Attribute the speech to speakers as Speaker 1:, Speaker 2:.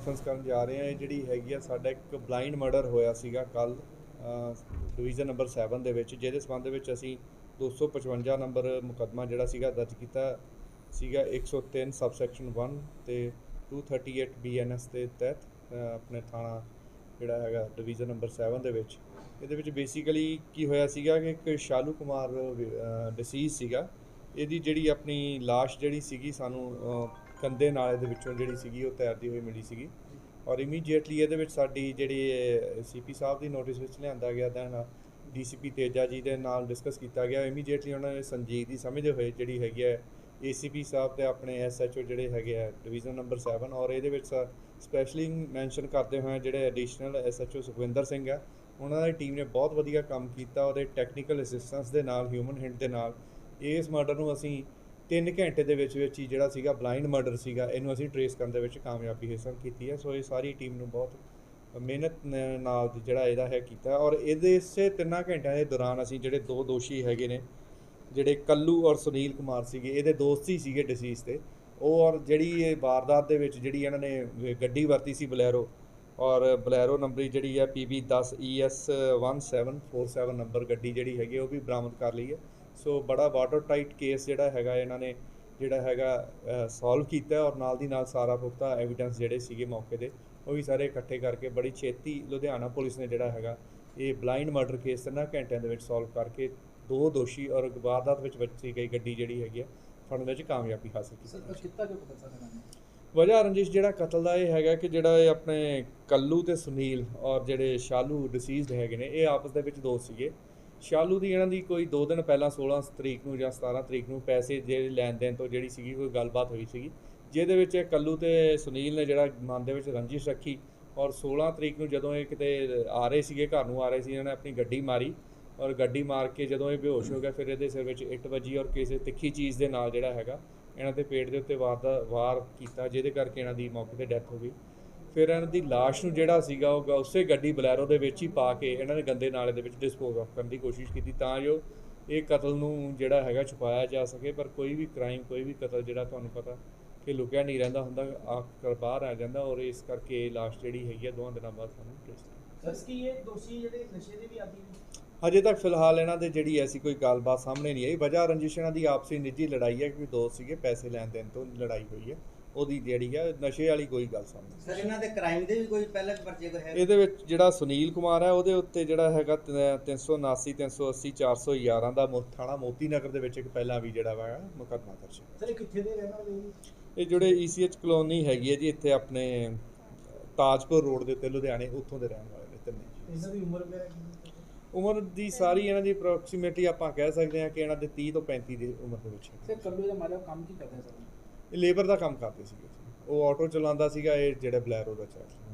Speaker 1: Conference ਕਰਨ ਜਾ ਰਹੇ ਹਾਂ। ਇਹ ਜਿਹੜੀ ਹੈਗੀ ਆ, ਸਾਡਾ ਇੱਕ ਬਲਾਈਂਡ ਮਰਡਰ ਹੋਇਆ ਸੀਗਾ ਕੱਲ ਡਿਵੀਜ਼ਨ ਨੰਬਰ 7 ਦੇ ਵਿੱਚ, ਜਿਹਦੇ ਸਬੰਧ ਵਿੱਚ ਅਸੀਂ 255 ਨੰਬਰ ਮੁਕੱਦਮਾ ਜਿਹੜਾ ਸੀਗਾ ਦਰਜ ਕੀਤਾ ਸੀਗਾ 103 ਸਬਸੈਕਸ਼ਨ 1 ਤੇ 238 ਬੀਐਨਐਸ ਦੇ ਤਹਿਤ ਆਪਣੇ ਥਾਣਾ ਜਿਹੜਾ ਹੈਗਾ ਡਿਵੀਜ਼ਨ ਨੰਬਰ 7 ਦੇ ਵਿੱਚ। ਇਹਦੇ ਵਿੱਚ ਬੇਸਿਕਲੀ ਕੀ ਹੋਇਆ ਸੀਗਾ ਕਿ ਇੱਕ ਸ਼ਾਲੂ ਕੁਮਾਰ ਡਿਸੀਜ਼ ਸੀਗਾ। ਇਹਦੀ ਜਿਹੜੀ ਆਪਣੀ ਲਾਸ਼ ਜਿਹੜੀ ਸੀਗੀ ਸਾਨੂੰ ਕੰਦੇ ਨਾਲੇ ਦੇ ਵਿੱਚੋਂ ਜਿਹੜੀ ਸੀਗੀ ਉਹ ਤੈਰਦੀ ਹੋਈ ਮਿਲੀ ਸੀਗੀ। ਔਰ ਇਮੀਡੀਏਟਲੀ ਇਹਦੇ ਵਿੱਚ ਸਾਡੀ ਜਿਹੜੀ ਸੀਪੀ ਸਾਹਿਬ ਦੀ ਨੋਟਿਸ ਵਿੱਚ ਲਿਆਂਦਾ ਗਿਆ ਦੈਨ ਡੀਸੀਪੀ ਤੇਜਾ ਜੀ ਦੇ ਨਾਲ ਡਿਸਕਸ ਕੀਤਾ ਗਿਆ। ਇਮੀਡੀਏਟਲੀ ਉਹਨਾਂ ਨੇ ਸੰਜੀਵ ਦੀ ਸਮਝਦੇ ਹੋਏ ਜਿਹੜੀ ਹੈਗੀ ਹੈ ਏਸੀਪੀ ਸਾਹਿਬ ਤੇ ਆਪਣੇ ਐਸਐਚਓ ਜਿਹੜੇ ਹੈਗੇ ਆ ਡਿਵੀਜ਼ਨ ਨੰਬਰ 7 ਔਰ ਇਹਦੇ ਵਿੱਚ ਸਪੈਸ਼ਲੀ ਮੈਂਸ਼ਨ ਕਰਦੇ ਹੋਏ ਜਿਹੜੇ ਐਡੀਸ਼ਨਲ ਐਸਐਚਓ ਸੁਖਵਿੰਦਰ ਸਿੰਘ ਆ, ਉਹਨਾਂ ਦੀ ਟੀਮ ਨੇ ਬਹੁਤ ਵਧੀਆ ਕੰਮ ਕੀਤਾ। ਉਹਦੇ ਟੈਕਨੀਕਲ ਅਸਿਸਟੈਂਸ ਦੇ ਨਾਲ ਹਿਊਮਨ ਹਿੰਟ ਦੇ ਨਾਲ, ਇਸ ਮਰਡਰ ਨੂੰ ਅਸੀਂ 3 ਘੰਟੇ ਦੇ ਵਿੱਚ ਵਿੱਚ ਹੀ ਜਿਹੜਾ ਸੀਗਾ ਬਲਾਈਂਡ ਮਰਡਰ ਸੀਗਾ, ਇਹਨੂੰ ਅਸੀਂ ਟਰੇਸ ਕਰਨ ਦੇ ਵਿੱਚ ਕਾਮਯਾਬੀ ਹਾਸਲ ਕੀਤੀ ਹੈ। ਸੋ ਇਹ ਸਾਰੀ ਟੀਮ ਨੂੰ ਬਹੁਤ ਮਿਹਨਤ ਨਾਲ ਜਿਹੜਾ ਇਹਦਾ ਹੈ ਕੀਤਾ। ਔਰ ਇਹਦੇ ਇਸੇ ਤਿੰਨਾਂ ਘੰਟਿਆਂ ਦੇ ਦੌਰਾਨ ਅਸੀਂ ਜਿਹੜੇ ਦੋ ਦੋਸ਼ੀ ਹੈਗੇ ਨੇ, ਜਿਹੜੇ ਕੱਲੂ ਔਰ ਸੁਨੀਲ ਕੁਮਾਰ ਸੀਗੇ, ਇਹਦੇ ਦੋਸਤ ਹੀ ਸੀਗੇ ਡਿਸੀਜ਼ ਤੇ ਉਹ ਔਰ ਜਿਹੜੀ ਇਹ ਵਾਰਦਾਤ ਦੇ ਵਿੱਚ ਜਿਹੜੀ ਇਹਨਾਂ ਨੇ ਗੱਡੀ ਵਰਤੀ ਸੀ ਬਲੈਰੋ, ਔਰ ਬਲੈਰੋ ਨੰਬਰ ਜਿਹੜੀ ਹੈ PB 10 ES 1747 ਨੰਬਰ ਗੱਡੀ ਜਿਹੜੀ ਹੈਗੀ ਉਹ ਵੀ ਬਰਾਮਦ ਕਰ ਲਈ ਹੈ। ਸੋ ਬੜਾ ਵਾਟਰ ਟਾਈਟ ਕੇਸ ਜਿਹੜਾ ਹੈਗਾ ਇਹਨਾਂ ਨੇ ਜਿਹੜਾ ਹੈਗਾ ਸੋਲਵ ਕੀਤਾ ਔਰ ਨਾਲ ਦੀ ਨਾਲ ਸਾਰਾ ਪੁਖਤਾ ਐਵੀਡੈਂਸ ਜਿਹੜੇ ਸੀਗੇ ਮੌਕੇ ਦੇ ਉਹ ਵੀ ਸਾਰੇ ਇਕੱਠੇ ਕਰਕੇ ਬੜੀ ਛੇਤੀ ਲੁਧਿਆਣਾ ਪੁਲਿਸ ਨੇ ਜਿਹੜਾ ਹੈਗਾ ਇਹ ਬਲਾਈਂਡ ਮਰਡਰ ਕੇਸ ਤਿੰਨਾਂ ਘੰਟਿਆਂ ਦੇ ਵਿੱਚ ਸੋਲਵ ਕਰਕੇ ਦੋ ਦੋਸ਼ੀ ਔਰ ਵਾਰਦਾਤ ਵਿੱਚ ਵਰਤੀ ਗਈ ਗੱਡੀ ਜਿਹੜੀ ਹੈਗੀ ਹੈ ਫੜਨ ਵਿੱਚ ਕਾਮਯਾਬੀ ਹਾਸਲ ਕੀਤੀ
Speaker 2: ਸਰ ਕਿੱਤਾ ਕਿਉਂ ਪਤਾ ਨੇ?
Speaker 1: ਵਜ੍ਹਾ ਰੰਜਿਸ਼ ਜਿਹੜਾ ਕਤਲ ਦਾ ਇਹ ਹੈਗਾ ਕਿ ਜਿਹੜਾ ਇਹ ਆਪਣੇ ਕੱਲੂ ਤੇ ਸੁਨੀਲ ਔਰ ਜਿਹੜੇ ਸ਼ਾਲੂ ਡਿਸੀਜ਼ਡ ਹੈਗੇ ਨੇ ਇਹ ਆਪਸ ਦੇ ਵਿੱਚ ਦੋਸਤ ਸੀਗੇ। ਸ਼ਾਲੂ ਦੀ ਇਹਨਾਂ ਦੀ ਕੋਈ 2 ਦਿਨ ਪਹਿਲਾਂ 16 ਤਰੀਕ ਨੂੰ ਜਾਂ 17 ਤਰੀਕ ਨੂੰ ਪੈਸੇ ਜਿਹੜੇ ਲੈਣ ਦੇਣ ਤੋਂ ਜਿਹੜੀ ਸੀਗੀ ਕੋਈ ਗੱਲਬਾਤ ਹੋਈ ਸੀਗੀ, ਜਿਹਦੇ ਵਿੱਚ ਕੱਲੂ ਤੇ ਸੁਨੀਲ ਨੇ ਜਿਹੜਾ ਮਨ ਦੇ ਵਿੱਚ ਰੰਜਿਸ਼ ਰੱਖੀ ਔਰ 16 ਤਰੀਕ ਨੂੰ ਜਦੋਂ ਇਹ ਕਿਤੇ ਆ ਰਹੇ ਸੀਗੇ, ਘਰ ਨੂੰ ਆ ਰਹੇ ਸੀ, ਇਹਨਾਂ ਨੇ ਆਪਣੀ ਗੱਡੀ ਮਾਰੀ ਔਰ ਗੱਡੀ ਮਾਰ ਕੇ ਜਦੋਂ ਇਹ ਬੇਹੋਸ਼ ਹੋ ਗਿਆ, ਫਿਰ ਇਹਦੇ ਸਿਰ ਵਿੱਚ ਇੱਟ ਵੱਜੀ ਔਰ ਕਿਸੇ ਤਿੱਖੀ ਚੀਜ਼ ਦੇ ਨਾਲ ਜਿਹੜਾ ਹੈਗਾ, ਇਹਨਾਂ ਦੇ ਪੇਟ ਦੇ ਉੱਤੇ ਵਾਰ ਦਾ, ਵਾਰ ਕੀਤਾ, ਜਿਹਦੇ ਕਰਕੇ ਇਹਨਾਂ ਦੀ ਮੌਕੇ ਤੇ ਡੈਥ ਹੋ ਗਈ। ਫਿਰ ਇਹਨਾਂ ਦੀ ਲਾਸ਼ ਨੂੰ ਜਿਹੜਾ ਸੀਗਾ ਉਹ ਉਸੇ ਗੱਡੀ ਬਲੈਰੋ ਦੇ ਵਿੱਚ ਹੀ ਪਾ ਕੇ ਇਹਨਾਂ ਨੇ ਗੰਦੇ ਨਾਲੇ ਦੇ ਵਿੱਚ ਡਿਸਪੋਜ਼ ਆਫ ਕਰਨ ਦੀ ਕੋਸ਼ਿਸ਼ ਕੀਤੀ ਤਾਂ ਜੋ ਇਹ ਕਤਲ ਨੂੰ ਜਿਹੜਾ ਹੈਗਾ ਛੁਪਾਇਆ ਜਾ ਸਕੇ ਪਰ ਕੋਈ ਵੀ ਕ੍ਰਾਈਮ ਕੋਈ ਵੀ ਕਤਲ ਜਿਹੜਾ ਤੁਹਾਨੂੰ ਪਤਾ ਕਿ ਲੁਕਿਆ ਨਹੀਂ ਰਹਿੰਦਾ ਹੁੰਦਾ ਆਖਰ ਬਾਹਰ ਆ ਜਾਂਦਾ ਔਰ ਇਸ ਕਰਕੇ ਇਹ ਲਾਸ਼ ਜਿਹੜੀ ਹੈਗੀ ਆ ਦੋਹਾਂ ਦਿਨਾਂ ਬਾਅਦ ਸਾਨੂੰ trace
Speaker 2: ਸਰ ਕੀ ਇਹ ਦੋਸ਼ੀ ਜਿਹੜੇ ਨਸ਼ੇ ਦੇ ਵੀ ਆਦੀ ਨੇ?
Speaker 1: ਹਜੇ ਤੱਕ ਫਿਲਹਾਲ ਇਹਨਾਂ ਦੇ ਜਿਹੜੀ ਐਸੀ ਕੋਈ ਗੱਲਬਾਤ ਸਾਹਮਣੇ ਨਹੀਂ ਆਈ। ਵਜ੍ਹਾ ਰੰਜਿਸ਼ ਇਹਨਾਂ ਦੀ ਆਪਸੀ ਨਿੱਜੀ ਲੜਾਈ ਹੈ ਕਿ ਦੋਸਤ ਸੀਗੇ ਪੈਸੇ ਲੈਣ ਦੇਣ ਤੋਂ ਲੜਾਈ ਹੋਈ ਹੈ। ਉਹਦੀ ਜਿਹੜੀ ਹੈ ਨਸ਼ੇ ਵਾਲੀ ਕੋਈ ਗੱਲ ਸਾਹਮਣੇ।
Speaker 3: ਸਰ ਇਹਨਾਂ ਦੇ ਕ੍ਰਾਈਮ ਦੇ ਵੀ ਕੋਈ ਪਹਿਲੇ ਪਰਚੇ ਕੋਈ ਹੈ
Speaker 1: ਇਹਦੇ ਵਿੱਚ ਜਿਹੜਾ ਸੁਨੀਲ ਕੁਮਾਰ ਹੈ ਉਹਦੇ ਉੱਤੇ ਜਿਹੜਾ ਹੈਗਾ 379 380 411 ਦਾ ਥਾਣਾ ਮੋਤੀ ਨਗਰ ਦੇ ਵਿੱਚ ਇੱਕ ਪਹਿਲਾਂ ਵੀ ਜਿਹੜਾ ਵਾ ਮੁਕੱਦਮਾ ਦਰਜ ਹੈ
Speaker 2: ਸਰ ਇਹ ਕਿੱਥੇ ਦੇ ਰਹਿਣ ਵਾਲੇ ਨੇ?
Speaker 1: ਇਹ ਜਿਹੜੇ ECH ਕਲੋਨੀ ਹੈਗੀ ਹੈ ਜੀ ਇੱਥੇ ਆਪਣੇ ਤਾਜਪੁਰ ਰੋਡ ਦੇ ਉੱਤੇ ਲੁਧਿਆਣੇ ਉੱਥੋਂ ਦੇ ਰਹਿਣ ਵਾਲੇ ਨੇ ਤਿੰਨੇ ਜੀ
Speaker 2: ਇਹਨਾਂ ਦੀ ਉਮਰ ਵਗੈਰਾ ਕਿੰਨੀ ਹੈ?
Speaker 1: ਉਮਰ ਦੀ ਸਾਰੀ ਇਹਨਾਂ ਦੀ ਅਪਰੋਕਸੀਮੇਟਲੀ ਆਪਾਂ ਕਹਿ ਸਕਦੇ ਹਾਂ ਕਿ ਇਹਨਾਂ ਦੇ 30 ਤੋਂ 35 ਦੀ ਉਮਰ ਦੇ ਵਿੱਚ ਹੈ
Speaker 2: ਸਰ ਕੱਲੂ ਦਾ ਮਾਲਕ ਕੰਮ ਕੀ ਕਰਦਾ ਹੈ ਸਰ
Speaker 1: ਇਹ ਲੇਬਰ ਦਾ ਕੰਮ ਕਰਦੇ ਸੀਗੇ ਜੀ। ਉਹ ਆਟੋ ਚਲਾਉਂਦਾ ਸੀਗਾ, ਇਹ ਜਿਹੜਾ ਬਲੈਰੋ ਦਾ ਚਾਰਜ